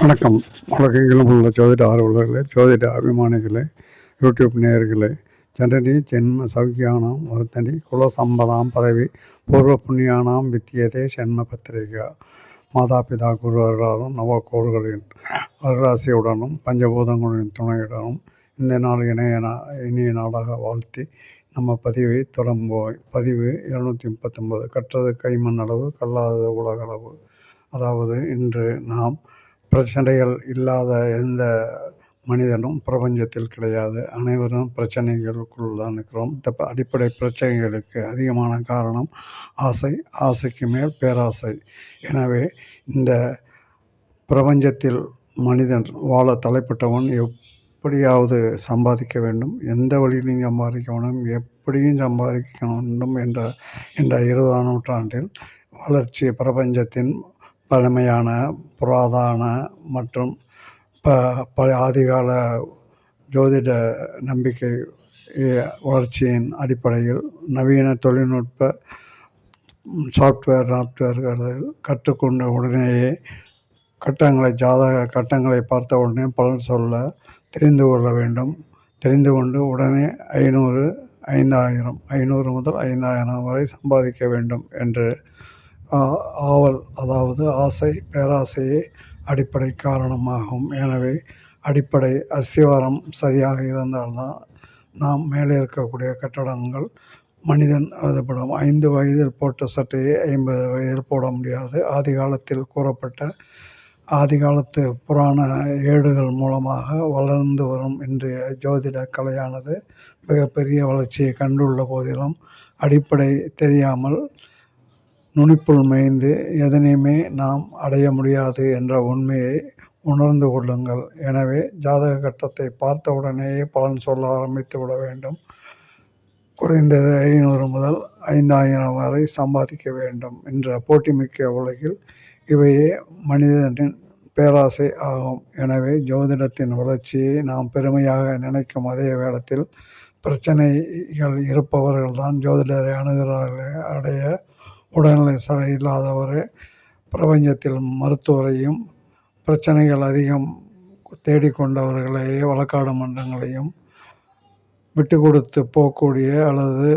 வணக்கம். உலகெங்கிலும் உள்ள ஜோதிட ஆர்வலர்களே ஜோதிட அபிமானிகளே யூடியூப் நேயர்களே ஜனனி ஜென்ம சௌக்கியானாம் வருத்தனி குல சம்பதாம் பதவி பூர்வ புண்ணியானாம் வித்தியதே ஜென்ம பத்திரிகா மாதாபிதா குரு அருளாலும் நவக்கோள்களின் வரராசியுடனும் பஞ்சபூதங்களின் துணையுடனும் இந்த நாள் இணைய நா- இனிய நாளாக வாழ்த்தி நம்ம பதிவை தொடங்குவோம். பதிவு இருநூற்றி முப்பத்தொம்பது கற்றது கைமண் அளவு கல்லாதது உலகளவு. அதாவது இன்று நாம் பிரச்சனைகள் இல்லாத எந்த மனிதனும் பிரபஞ்சத்தில் கிடையாது. அனைவரும் பிரச்சனைகளுக்குள் தான் இருக்கிறோம். இந்த அடிப்படை பிரச்சனைகளுக்கு அதிகமான காரணம் ஆசை ஆசைக்கு மேல் பேராசை. எனவே இந்த பிரபஞ்சத்தில் மனிதன் வாழ தலைப்பட்டவன் எப்படியாவது சம்பாதிக்க வேண்டும். எந்த வழியிலையும் சம்பாதிக்க வேண்டும் எப்படியும் சம்பாதிக்க வேண்டும் என்ற என்ற இருபதாம் நூற்றாண்டில் வளர்ச்சி பிரபஞ்சத்தின் பழமையான புராதான மற்றும் ப பழைய ஆதிகால ஜோதிட நம்பிக்கை வளர்ச்சியின் அடிப்படையில் நவீன தொழில்நுட்ப சாஃப்ட்வேர் சாஃப்ட்வேர்களில் கற்றுக்கொண்ட உடனேயே கட்டங்களை ஜாதக கட்டங்களை பார்த்த உடனே பலன் சொல்ல தெரிந்து கொள்ள வேண்டும். தெரிந்து கொண்டு உடனே ஐநூறு ஐந்தாயிரம் ஐநூறு முதல் ஐந்தாயிரம் வரை சம்பாதிக்க வேண்டும் என்று ஆவல் அதாவது ஆசை பேராசையே அடிப்படை காரணமாகும். எனவே அடிப்படை அஸ்திவாரம் சரியாக இருந்தால்தான் நாம் மேலே இருக்கக்கூடிய கட்டடங்கள் மனிதன் எழுதப்படும் ஐந்து வயதில் போட்ட சட்டையை ஐம்பது வயதில் போட முடியாது. ஆதி காலத்தில் கூறப்பட்ட ஆதி காலத்து புராண ஏடுகள் மூலமாக வளர்ந்து வரும் இன்றைய ஜோதிட கலையானது மிகப்பெரிய வளர்ச்சியை கண்டுள்ள போதிலும் அடிப்படை தெரியாமல் நுனிப்புள் மேய்ந்து எதனையுமே நாம் அடைய முடியாது என்ற உண்மையை உணர்ந்து கொள்ளுங்கள். எனவே ஜாதக கட்டத்தை பார்த்தவுடனேயே பலன் சொல்ல ஆரம்பித்து விட வேண்டும். குறைந்தது ஐநூறு முதல் ஐந்தாயிரம் வரை சம்பாதிக்க வேண்டும் என்ற போட்டிமிக்க உலகில் இவையே மனிதனின் பேராசை ஆகும். எனவே ஜோதிடத்தின் வளர்ச்சியை நாம் பெருமையாக நினைக்கும் அதே வேளத்தில் பிரச்சனைகள் இருப்பவர்கள்தான் ஜோதிடரை அணுகிறார்கள் அடைய உடல்நிலை சரியில்லாதவர் பிரபஞ்சத்தில் மருத்துவரையும் பிரச்சனைகள் அதிகம் தேடிக்கொண்டவர்களையே வழக்காடு மன்றங்களையும் விட்டு கொடுத்து போகக்கூடிய அல்லது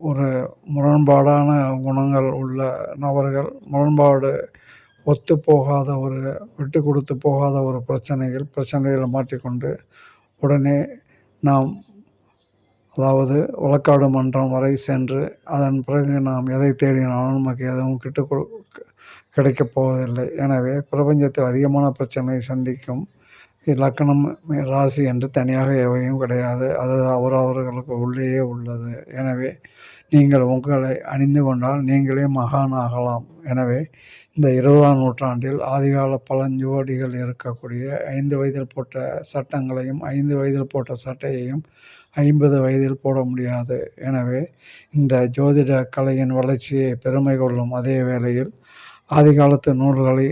ஒரு முரண்பாடான குணங்கள் உள்ள நபர்கள் முரண்பாடு ஒத்து போகாத ஒரு விட்டு கொடுத்து போகாத ஒரு பிரச்சனைகள் பிரச்சனைகளை மாற்றிக்கொண்டு உடனே நாம் அதாவது வழக்காடு மன்றம் வரை சென்று அதன் பிறகு நாம் எதை தேடினாலும் நமக்கு எதுவும் கிட்டு கிடைக்கப் போவதில்லை. எனவே பிரபஞ்சத்தில் அதிகமான பிரச்சனை சந்திக்கும் லக்கணம் ராசி என்று தனியாக எவையும் கிடையாது. அது அவரவர்களுக்கு உள்ளேயே உள்ளது. எனவே நீங்கள் உங்களை அணிந்து கொண்டால் நீங்களே மகான் ஆகலாம். எனவே இந்த இருபதாம் நூற்றாண்டில் ஆதிகால பழஞ்சுவடிகள் இருக்கக்கூடிய ஐந்து வயதில் போட்ட சட்டங்களையும் ஐந்து வயதில் போட்ட சட்டையையும் ஐம்பது வயதில் போட முடியாது. எனவே இந்த ஜோதிட கலையின் வளர்ச்சியை பெருமை கொள்ளும் அதே வேளையில் ஆதிகாலத்து நூல்களை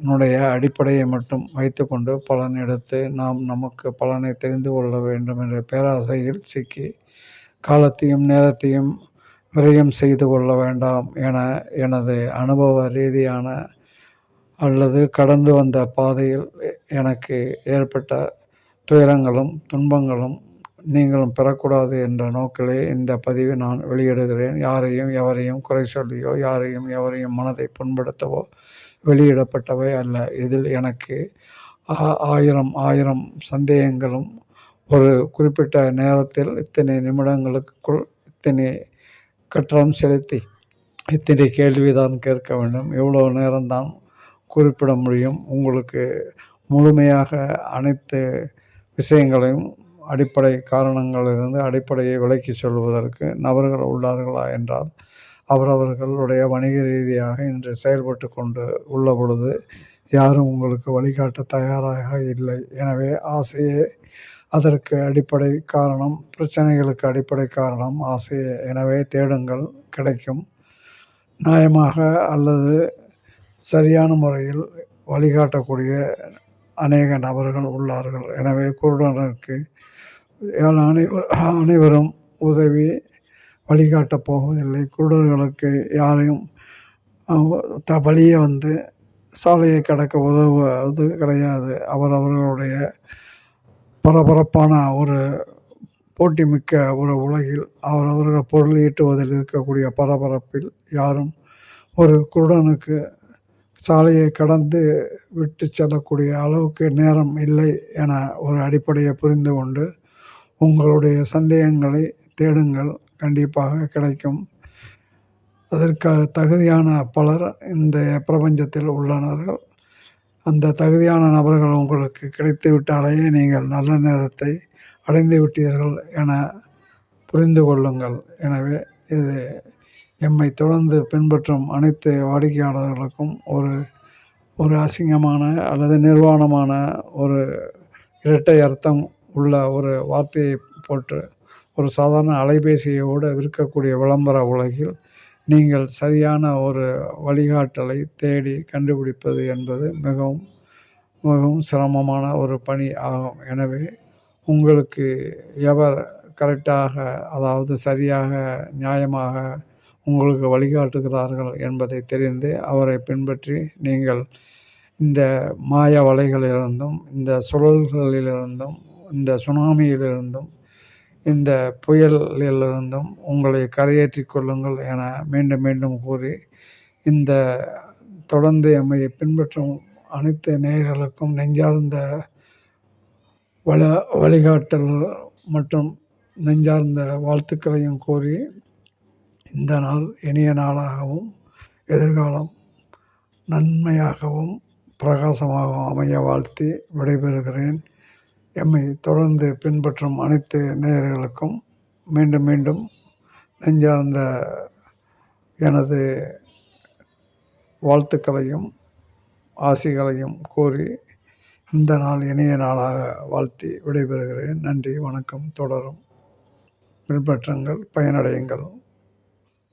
னுடைய அடிப்படையை மட்டும் வைத்துக்கொண்டு பலன் எடுத்து நாம் நமக்கு பலனை தெரிந்து கொள்ள வேண்டும் என்ற பேராசையில் சிக்கி காலத்தையும் நேரத்தையும் விரயம் செய்து கொள்ள வேண்டாம் என எனது அனுபவ ரீதியான அல்லது கடந்து வந்த பாதையில் எனக்கு ஏற்பட்ட துயரங்களும் துன்பங்களும் நீங்களும் பெறக்கூடாது என்ற நோக்கிலே இந்த பதிவை நான் வெளியிடுகிறேன். யாரையும் எவரையும் குறை சொல்லியோ யாரையும் எவரையும் மனதை புண்படுத்தவோ வெளியிடப்பட்டவை அல்ல. இதில் எனக்கு ஆயிரம் ஆயிரம் சந்தேகங்களும் ஒரு குறிப்பிட்ட நேரத்தில் இத்தனை நிமிடங்களுக்குள் இத்தனை கட்டணம் செலுத்தி இத்தனை கேள்விதான் கேட்க வேண்டும். இவ்வளோ நேரம்தான் குறிப்பிட முடியும்? உங்களுக்கு முழுமையாக அனைத்து விஷயங்களையும் அடிப்படை காரணங்களிலிருந்து அடிப்படையை விலக்கி சொல்வதற்கு நபர்கள் உள்ளார்களா என்றால் அவரவர்களுடைய வணிக ரீதியாக இன்று செயல்பட்டு கொண்டு உள்ள பொழுது யாரும் உங்களுக்கு வழிகாட்ட தயாராக இல்லை. எனவே ஆசையே அதற்கு அடிப்படை காரணம் பிரச்சனைகளுக்கு அடிப்படை காரணம் ஆசையே. எனவே தேடுங்கள் கிடைக்கும். நியாயமாக அல்லது சரியான முறையில் வழிகாட்டக்கூடிய அநேக நபர்கள் உள்ளார்கள். எனவே குருடனுக்கு ஏழு அனைவர் அனைவரும் உதவி வழிகாட்டப் போவதில்லை. குருடர்களுக்கு யாரையும் த வழியே வந்து சாலையை கடக்க உதவுவது கிடையாது. அவர் அவர்களுடைய பரபரப்பான ஒரு போட்டி மிக்க ஒரு உலகில் அவர் அவர்கள் பொருள் ஈட்டுவதில் இருக்கக்கூடிய பரபரப்பில் யாரும் ஒரு குருடனுக்கு சாலையை கடந்து விட்டு செல்லக்கூடிய அளவுக்கு நேரம் இல்லை என ஒரு அடிப்படையை புரிந்து கொண்டு உங்களுடைய சந்தேகங்களை தேடுங்கள். கண்டிப்பாக கிடைக்கும். அதற்காக தகுதியான பலர் இந்த பிரபஞ்சத்தில் உள்ளனர்கள் அந்த தகுதியான நபர்கள் உங்களுக்கு கிடைத்து விட்டாலேயே நீங்கள் நல்ல நேரத்தை அடைந்து விட்டீர்கள் என புரிந்து கொள்ளுங்கள். எனவே இது எம்மை தொடர்ந்து பின்பற்றும் அனைத்து வாடிக்கையாளர்களுக்கும் ஒரு ஒரு அசிங்கமான அல்லது நிர்வாணமான ஒரு இரட்டை அர்த்தம் உள்ள ஒரு வார்த்தையை போட்டு ஒரு சாதாரண அலைபேசியோடு விற்கக்கூடிய விளம்பர உலகில் நீங்கள் சரியான ஒரு வழிகாட்டலை தேடி கண்டுபிடிப்பது என்பது மிகவும் மிகவும் சிரமமான ஒரு பணி ஆகும். எனவே உங்களுக்கு எவர் கரெக்டாக அதாவது சரியாக நியாயமாக உங்களுக்கு வழிகாட்டுகிறார்கள் என்பதை தெரிந்து அவரை பின்பற்றி நீங்கள் இந்த மாய வலைகளிலிருந்தும் இந்த சுழல்களிலிருந்தும் இந்த சுனாமியிலிருந்தும் இந்த புயலிலிருந்தும் உங்களை கரையேற்றி கொள்ளுங்கள் என மீண்டும் மீண்டும் கூறி இந்த தொடர்ந்து எம்மை பின்பற்றும் அனைத்து நேயர்களுக்கும் நெஞ்சார்ந்த வழ வழிகாட்டல் மற்றும் நெஞ்சார்ந்த வாழ்த்துக்களையும் கூறி இந்த நாள் இனிய நாளாகவும் எதிர்காலம் நன்மையாகவும் பிரகாசமாகவும் அமைய வாழ்த்தி விடைபெறுகிறேன். எம்மை தொடர்ந்து பின்பற்றும் அனைத்து நேயர்களுக்கும் மீண்டும் மீண்டும் நெஞ்சார்ந்த எனது வாழ்த்துக்களையும் ஆசிகளையும் கூறி இந்த நாள் இனிய நாளாக வாழ்த்தி விடைபெறுகிறேன். நன்றி வணக்கம் தொடரும். பின்பற்றுங்கள் பயனடையுங்கள்.